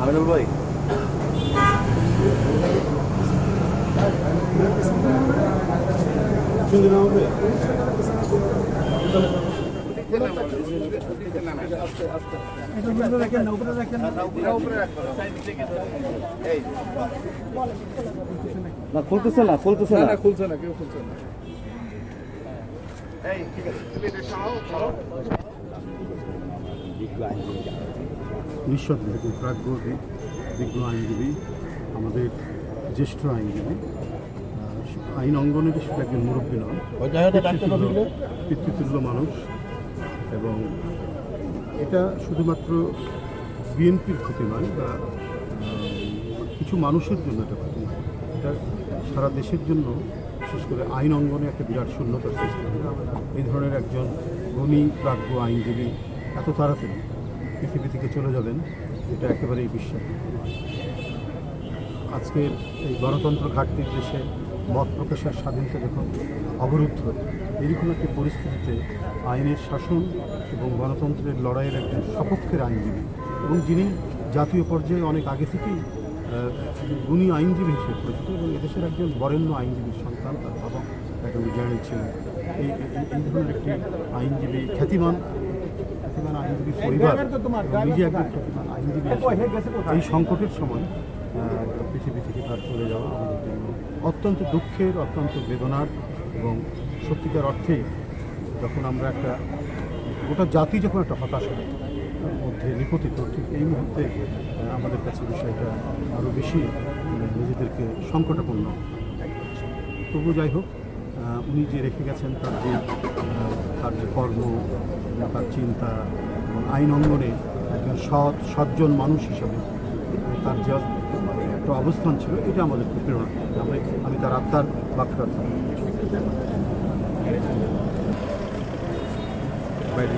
আমিনুল ভাই। না খুলতেছে না খুলতেছে না। খুলছে না কেউ খুলছে না। নিঃসন্দেহে প্রাগ্রহী বিজ্ঞ আইনজীবী আমাদের জ্যেষ্ঠ আইনজীবী আইন অঙ্গনের শুধু একজন মুরব্বী নন পিতৃতুল্য মানুষ এবং এটা শুধুমাত্র বিএনপির ক্ষতি নয় বা কিছু মানুষের জন্য এটা ক্ষতি নয় এটা সারা দেশের জন্য বিশেষ করে আইন অঙ্গনে একটা বিরাট শূন্যতার সৃষ্টি। এই ধরনের একজন গুণী প্রাজ্ঞ আইনজীবী এত তাড়াতাড়ি পৃথিবী থেকে চলে যাবেন, এটা একেবারেই বিশ্বাস। আজকের এই গণতন্ত্র ঘাটতির দেশে মত প্রকাশের স্বাধীনতা যখন অবরুদ্ধ, এরকম একটি পরিস্থিতিতে আইনের শাসন এবং গণতন্ত্রের লড়াইয়ের একজন সপক্ষের আইনজীবী এবং যিনি জাতীয় পর্যায়ে অনেক আগে থেকেই গুণী আইনজীবী হিসেবে পরিচিত এবং এদেশের একজন বরেণ্য আইনজীবীর সন্তান, তার বাবা একজন জার্নাল ছিলেন। এই, এই- ধরনের একটি আইনজীবী খ্যাতিমান আইনজীবী পরিবার এই সংকটের সময় পৃথিবী থেকে তার চলে যাওয়া আমাদের জন্য অত্যন্ত দুঃখের, অত্যন্ত বেদনার এবং সত্যিকার অর্থে যখন আমরা একটা গোটা জাতি যখন একটা হতাশার মধ্যে নিপতিত, ঠিক এই মুহূর্তে আমাদের কাছে বিষয়টা আরও বেশি নিজেদেরকে সংকটাপন্ন তবু যাই হোক উনি যে রেখে গেছেন তার যে তার যে কর্ম, তার চিন্তা আইন অঙ্গনে একজন সৎ, সজ্জন মানুষ হিসেবে তার যে একটা অবস্থান ছিল, এটা আমাদের প্রেরণা। আমি তার আত্মার বাক্য বাইরে